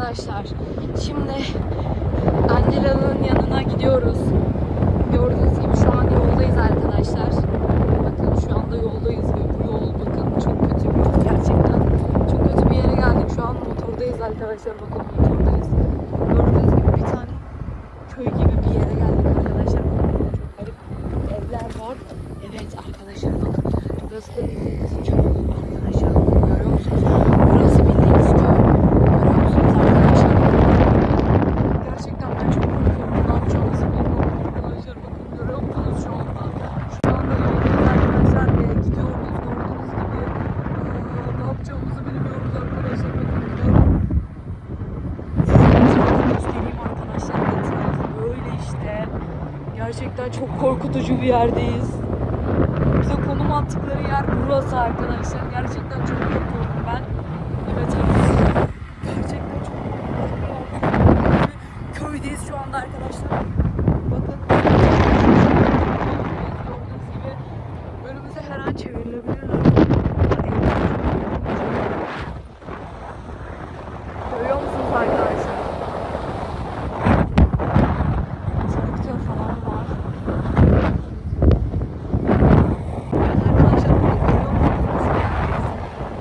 arkadaşlar. Şimdi Angela'nın yanına gidiyoruz. Gördüğünüz gibi şu an yoldayız arkadaşlar. Bakın şu anda yoldayız ve bu yol bakın çok kötü bir yol gerçekten. Çok kötü bir yere geldik. Şu an motordayız arkadaşlar. Bakın motordayız. Gördüğünüz gibi bir tane köy gibi bir yere geldik arkadaşlar. Çok garip evler var. Evet arkadaşlar bakın. Burası da bildiğiniz köy arkadaşlar. Bakın görüyor musunuz? Burası bildiğiniz köy. Görüyor musunuz arkadaşlar? Gerçekten ben çok korkuyorum. Ne yapacağımızı bilmiyorum arkadaşlar. Bakın görüyor musunuz şu anda? Şu anda yoldayız arkadaşlar ve gidiyoruz gördüğünüz gibi. Aa, ne yapacağımızı bilmiyoruz arkadaşlar. Bakın gidiyorum. Size etrafı göstereyim arkadaşlar. Etrafı böyle işte. Gerçekten çok korkutucu bir yerdeyiz. Bize konum attıkları yer burası arkadaşlar. Gerçekten çok korkuyorum ben. Evet arkadaşlar. Gerçekten çok korkuyorum. Köydeyiz şu anda arkadaşlar. Bakın. Gördüğünüz gibi önümüze her an çevrilebilirler. Görüyor musunuz arkadaşlar? Traktör falan var. Evet arkadaşlar görüyor musunuz?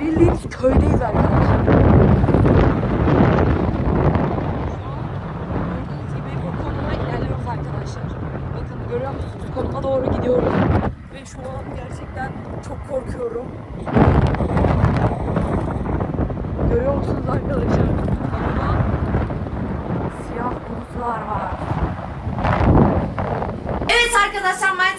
Bildiğiniz köydeyiz arkadaşlar. Şu an gördüğünüz gibi o konuma ilerliyoruz arkadaşlar. Bakın Konuma doğru gidiyoruz. Ve şu an gerçekten çok korkuyorum. Görüyor musunuz arkadaşlar? Burada siyah bulutlar var. Evet arkadaşlar My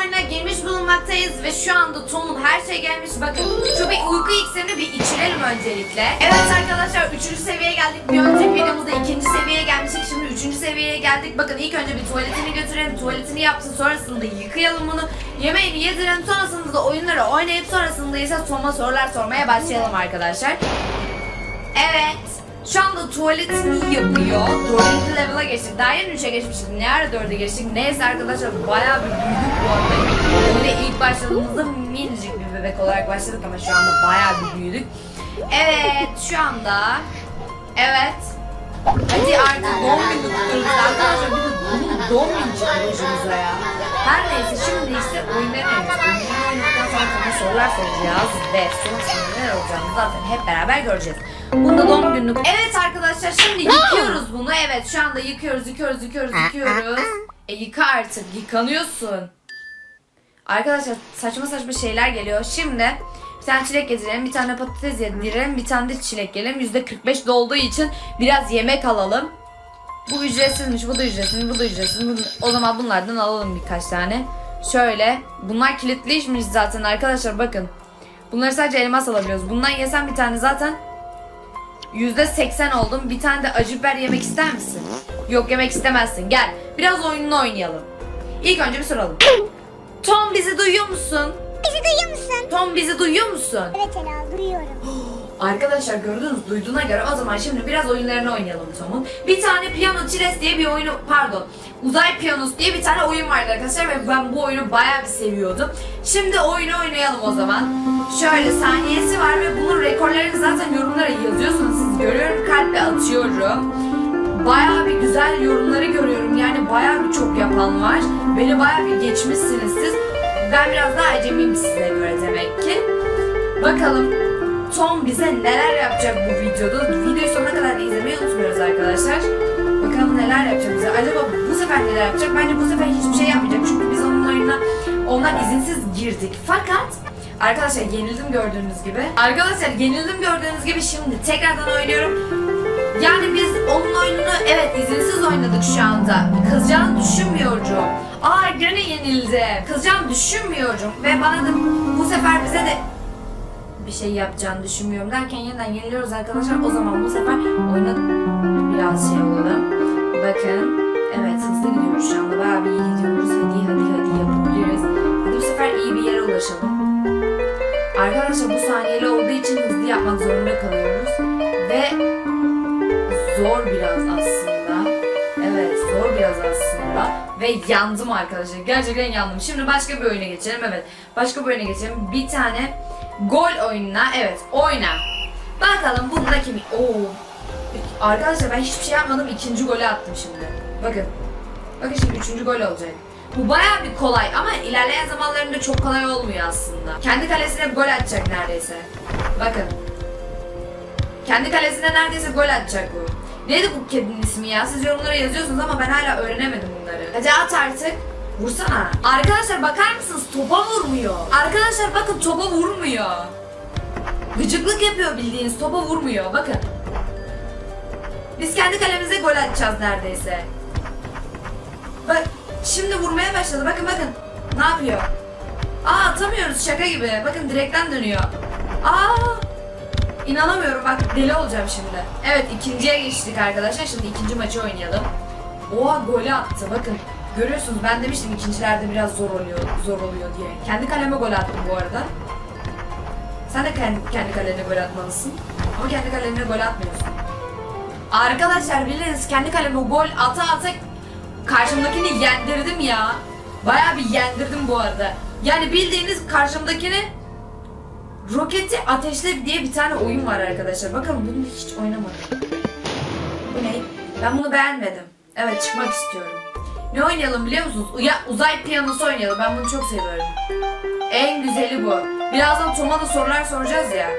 Oyununa girmiş bulunmaktayız ve şu anda Tom'un her şey gelmiş. Bakın şu bir uyku iksirini bir içirelim öncelikle. Evet arkadaşlar 3. seviyeye geldik. Bir önceki videomuzda 2. seviyeye gelmiştik. Şimdi 3. seviyeye geldik. Bakın ilk önce bir tuvaletini götürelim. Tuvaletini yapsın. Sonrasında yıkayalım bunu. Yemeğini yedirelim. Sonrasında da oyunları oynayıp sonrasında ise Tom'a sorular sormaya başlayalım arkadaşlar. Evet. Şu anda tuvaletini yapıyor. Dördüncü level'a geçtik. Daha yeni 3'e geçmiştik. Ne ara 4'e geçtik. Neyse arkadaşlar bayağı bir büyüdük bu arada. Böyle ilk başladığımızda minicik bir bebek olarak başladık ama şu anda bayağı bir büyüdük. Evet şu anda. Evet. Hadi artık doğum günü kutluyoruz arkadaşlar. Bir de bunun doğum günü çıkıyor başımıza ya. Her neyse şimdi oynuyoruz. Oyunları oynadıktan sonra sana sorular soracağız. Ve sonrasında neler olacağını zaten hep beraber göreceğiz. Bunda doğum günlük. Evet arkadaşlar şimdi yıkıyoruz bunu. Evet şu anda yıkıyoruz, yıkıyoruz, yıkıyoruz, yıkıyoruz. E yıka artık, yıkanıyorsun. Arkadaşlar saçma saçma şeyler geliyor. Şimdi bir tane çilek getirelim, bir tane patates yedirelim, bir tane de çilek gelelim. %45 dolduğu için biraz yemek alalım. Bu ücretsizmiş, bu da ücretsiz, bu da ücretsiz. Bu- O zaman bunlardan alalım birkaç tane. Şöyle, bunlar kilitliymiş zaten arkadaşlar bakın. Bunları sadece elmas alabiliyoruz. Bundan yesem bir tane zaten %80 oldum. Bir tane de acı biber yemek ister misin? Yok yemek istemezsin. Gel. Biraz oyununu oynayalım. İlk önce bir soralım. Tom bizi duyuyor musun? Bizi duyuyor musun? Tom bizi duyuyor musun? Evet Ela duyuyorum. Arkadaşlar gördünüz duyduğuna göre o zaman şimdi biraz oyunlarını oynayalım Tom'un. Bir tane Piyano Chires diye bir oyunu pardon Uzay Piyanosu diye bir tane oyun vardı arkadaşlar ve ben bu oyunu bayağı bir seviyordum. Şimdi oyunu oynayalım o zaman. Şöyle saniyesi var ve bunun rekorlarını zaten yorumlara yazıyorsunuz siz görüyorum kalple atıyorum. Bayağı bir güzel yorumları görüyorum yani bayağı bir çok yapan var. Beni bayağı bir geçmişsiniz siz. Ben biraz daha acemiyim size göre demek ki. Bakalım Tom bize neler yapacak bu videoda. Videoyu sonuna kadar izlemeyi unutmuyoruz arkadaşlar. Bakalım neler yapacak bize. Acaba bu sefer neler yapacak? Bence bu sefer hiçbir şey yapmayacak. Çünkü biz onun oyununa ondan izinsiz girdik. Fakat arkadaşlar yenildim gördüğünüz gibi. Arkadaşlar yenildim gördüğünüz gibi şimdi tekrardan oynuyorum. Yani biz onun oyununu evet izinsiz oynadık şu anda. Kızacağını düşünmüyorum. Aa gene yenildi. Kızacağını düşünmüyorum. Ve bana da bu sefer bize de bir şey yapacağını düşünmüyorum derken yeniden yeniliyoruz arkadaşlar. O zaman bu sefer oyuna biraz şey olalım. Bakın. Evet hızlı gidiyoruz şu anda. Bayağı bir iyi gidiyoruz. Hadi hadi hadi yapabiliriz. Hadi bu sefer iyi bir yere ulaşalım. Arkadaşlar bu saniyeli olduğu için hızlı yapmak zorunda kalıyoruz. Ve zor biraz aslında. Evet zor biraz aslında. Ve yandım arkadaşlar. Gerçekten yandım. Şimdi başka bir oyuna geçelim. Evet. Başka bir oyuna geçelim. Bir tane gol oyununa. Evet oyna. Bakalım bunda kim? Oo. Arkadaşlar ben hiçbir şey yapmadım. ikinci golü attım şimdi. Bakın. Bakın şimdi üçüncü gol olacak. Bu bayağı bir kolay ama ilerleyen zamanlarında çok kolay olmuyor aslında. Kendi kalesine gol atacak neredeyse. Bakın. Kendi kalesine neredeyse gol atacak bu. Neydi bu kedinin ismi ya? Siz yorumlara yazıyorsunuz ama ben hala öğrenemedim bunları. Hadi at artık. Vursana. Arkadaşlar bakar mısınız? Topa vurmuyor. Arkadaşlar bakın topa vurmuyor. Gıcıklık yapıyor bildiğiniz. Topa vurmuyor. Bakın. Biz kendi kalemize gol atacağız neredeyse. Bak şimdi vurmaya başladı. Bakın bakın. Ne yapıyor? Aa atamıyoruz şaka gibi. Bakın direkten dönüyor. Aa İnanamıyorum bak deli olacağım şimdi. Evet ikinciye geçtik arkadaşlar. Şimdi ikinci maçı oynayalım. Oha golü attı bakın. Görüyorsunuz ben demiştim ikincilerde biraz zor oluyor zor oluyor diye. Kendi kaleme gol attım bu arada. Sen de kendi, kendi kalene gol atmalısın. Ama kendi kalene gol atmıyorsun. Arkadaşlar biliriz kendi kaleme gol ata ata karşımdakini yendirdim ya. Bayağı bir yendirdim bu arada. Yani bildiğiniz karşımdakini Roketi Ateşle diye bir tane oyun var arkadaşlar. Bakın bunu hiç oynamadım. Bu ne? Ben bunu beğenmedim. Evet çıkmak istiyorum. Ne oynayalım biliyor musunuz? Ya, uzay piyanosu oynayalım. Ben bunu çok seviyorum. En güzeli bu. Birazdan Tom'a da sorular soracağız ya.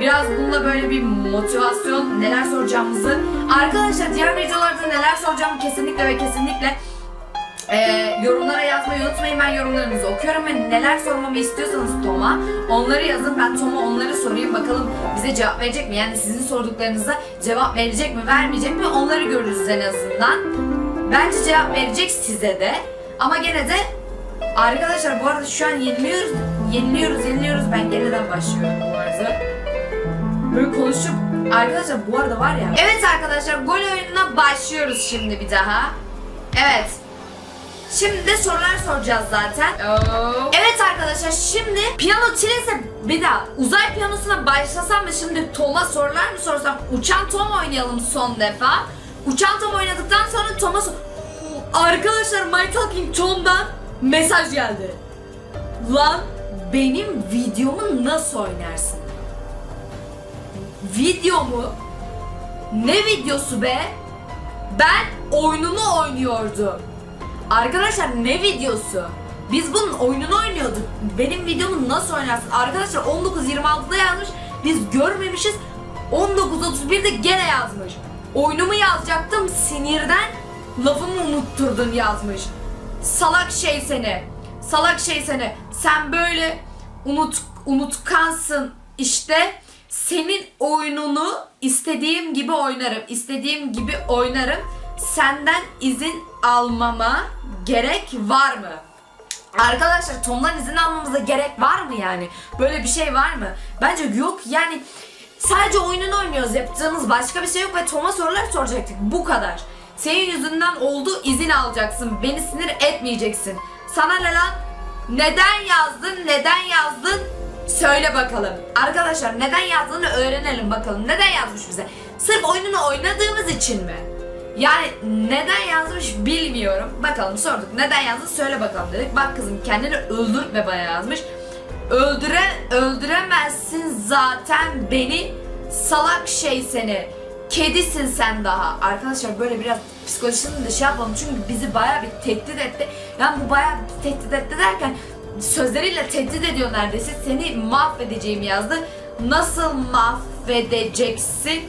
Biraz bununla böyle bir motivasyon, neler soracağımızı. Arkadaşlar diğer videolarda neler soracağımı kesinlikle ve kesinlikle ee, yorumlara yazmayı unutmayın. Ben yorumlarınızı okuyorum ve neler sormamı istiyorsanız Tom'a onları yazın. Ben Tom'a onları sorayım. Bakalım bize cevap verecek mi? Yani sizin sorduklarınıza cevap verecek mi, vermeyecek mi? Onları görürüz en azından. Bence cevap verecek size de. Ama gene de arkadaşlar bu arada şu an yeniliyoruz. Yeniliyoruz, yeniliyoruz. Ben yeniden başlıyorum bu arada. Böyle konuşup arkadaşlar bu arada var ya. Evet arkadaşlar gol oyununa başlıyoruz şimdi bir daha. Evet. Şimdi de sorular soracağız zaten. Evet arkadaşlar şimdi piyano çilese bir daha uzay piyanosuna başlasam ve şimdi Tom'a sorular mı sorsam uçan Tom oynayalım son defa. Uçan Tom oynadıktan sonra Tom'a. Arkadaşlar My Talking Tom'dan mesaj geldi. Lan benim videomu nasıl oynarsın? Videomu? Ne videosu be? Ben oyununu oynuyordum. Arkadaşlar ne videosu? Biz bunun oyununu oynuyorduk. Benim videomu nasıl oynarsın? Arkadaşlar 19.26'da yazmış. Biz görmemişiz. 19.31'de gene yazmış. Oyunumu yazacaktım sinirden lafımı unutturdun yazmış. Salak şey seni. Salak şey seni. Sen böyle unut unutkansın işte. Senin oyununu istediğim gibi oynarım. istediğim gibi oynarım. Senden izin almama gerek var mı? Arkadaşlar Tom'dan izin almamıza gerek var mı yani? Böyle bir şey var mı? Bence yok yani sadece oyununu oynuyoruz yaptığımız başka bir şey yok ve Tom'a sorular soracaktık bu kadar. Senin yüzünden oldu izin alacaksın beni sinir etmeyeceksin. Sana ne lan? Neden yazdın neden yazdın? Söyle bakalım. Arkadaşlar neden yazdığını öğrenelim bakalım. Neden yazmış bize? Sırf oyununu oynadığımız için mi? Yani neden yazmış bilmiyorum. Bakalım sorduk. Neden yazdın söyle bakalım dedik. Bak kızım kendini öldürtme bana yazmış. Öldüre, öldüremezsin zaten beni. Salak şey seni. Kedisin sen daha. Arkadaşlar böyle biraz psikolojisini de şey yapalım. Çünkü bizi bayağı bir tehdit etti. Yani bu bayağı bir tehdit etti derken sözleriyle tehdit ediyor neredeyse. Seni mahvedeceğim yazdı. Nasıl mahvedeceksin?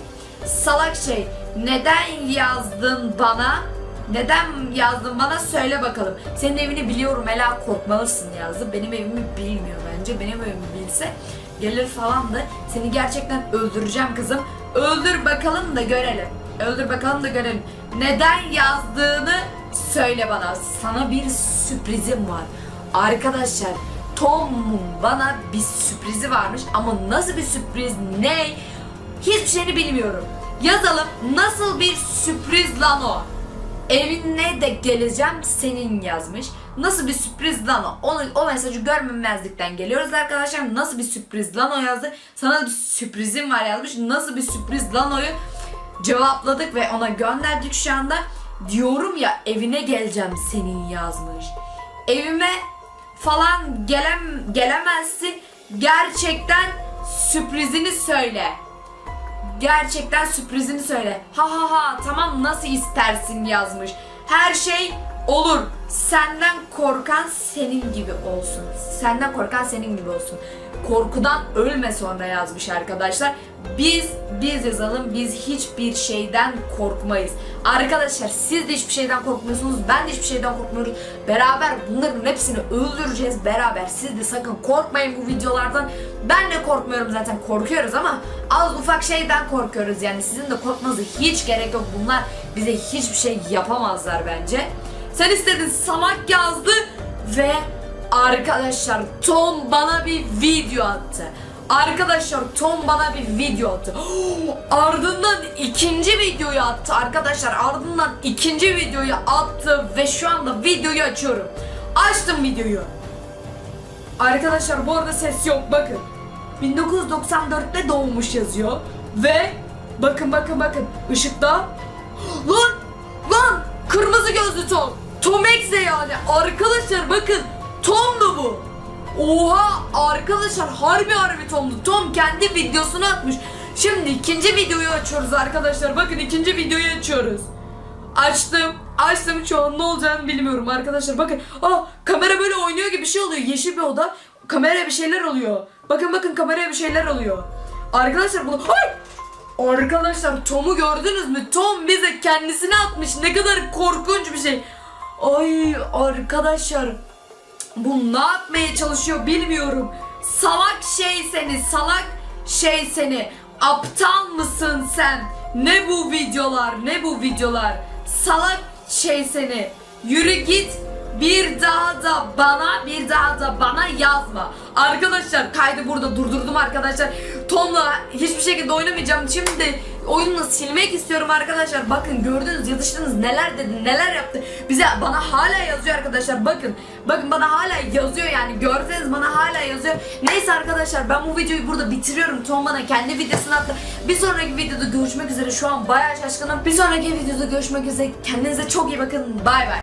Salak şey. Neden yazdın bana? Neden yazdın bana söyle bakalım. Senin evini biliyorum Ela korkmalısın yazdı. Benim evimi bilmiyor bence. Benim evimi bilse gelir falan da seni gerçekten öldüreceğim kızım. Öldür bakalım da görelim. Öldür bakalım da görelim. Neden yazdığını söyle bana. Sana bir sürprizim var. Arkadaşlar Tom'un bana bir sürprizi varmış ama nasıl bir sürpriz ne hiçbir şeyini bilmiyorum. Yazalım nasıl bir sürpriz lan o. Evine de geleceğim senin yazmış. Nasıl bir sürpriz lan o? Onu, o mesajı görmemezlikten geliyoruz arkadaşlar. Nasıl bir sürpriz lan o yazdı. Sana bir sürprizim var yazmış. Nasıl bir sürpriz lan oyu cevapladık ve ona gönderdik şu anda. Diyorum ya evine geleceğim senin yazmış. Evime falan gelem gelemezsin. Gerçekten sürprizini söyle. gerçekten sürprizini söyle. Ha ha ha tamam nasıl istersin yazmış. Her şey olur. Senden korkan senin gibi olsun. Senden korkan senin gibi olsun. Korkudan ölme sonra yazmış arkadaşlar. Biz biz yazalım. Biz hiçbir şeyden korkmayız. Arkadaşlar siz de hiçbir şeyden korkmuyorsunuz. Ben de hiçbir şeyden korkmuyoruz. Beraber bunların hepsini öldüreceğiz beraber. Siz de sakın korkmayın bu videolardan. Ben de korkmuyorum zaten korkuyoruz ama az ufak şeyden korkuyoruz yani. Sizin de korkmanıza hiç gerek yok. Bunlar bize hiçbir şey yapamazlar bence. Sen istedin salak yazdı ve arkadaşlar Tom bana bir video attı. Arkadaşlar Tom bana bir video attı. Ardından ikinci videoyu attı arkadaşlar. Ardından ikinci videoyu attı ve şu anda videoyu açıyorum. Açtım videoyu. Arkadaşlar bu arada ses yok bakın. 1994'te doğmuş yazıyor ve bakın bakın bakın ışıkta lan lan kırmızı gözlü Tom. Tom X'e yani arkadaşlar bakın Tom'du bu. Oha arkadaşlar harbi harbi Tom'du. Tom kendi videosunu atmış. Şimdi ikinci videoyu açıyoruz arkadaşlar. Bakın ikinci videoyu açıyoruz. Açtım. Açtım şu an ne olacağını bilmiyorum arkadaşlar. Bakın. Aa kamera böyle oynuyor gibi bir şey oluyor. Yeşil bir oda. Kameraya bir şeyler oluyor. Bakın bakın kameraya bir şeyler oluyor. Arkadaşlar bunu... Ay! Arkadaşlar Tom'u gördünüz mü? Tom bize kendisini atmış. Ne kadar korkunç bir şey. Ay arkadaşlar. Bu ne yapmaya çalışıyor bilmiyorum. Salak şey seni, salak şey seni. Aptal mısın sen? Ne bu videolar, ne bu videolar? Salak şey seni. Yürü git. Bir daha da bana, bir daha da bana yazma. Arkadaşlar kaydı burada durdurdum arkadaşlar. Tom'la hiçbir şekilde oynamayacağım. Şimdi oyunu silmek istiyorum arkadaşlar. Bakın gördünüz yazıştınız neler dedi neler yaptı. Bize bana hala yazıyor arkadaşlar. Bakın bakın bana hala yazıyor yani. Görseniz bana hala yazıyor. Neyse arkadaşlar ben bu videoyu burada bitiriyorum. Tom bana kendi videosunu attı. Bir sonraki videoda görüşmek üzere. Şu an bayağı şaşkınım. Bir sonraki videoda görüşmek üzere. Kendinize çok iyi bakın. Bay bay.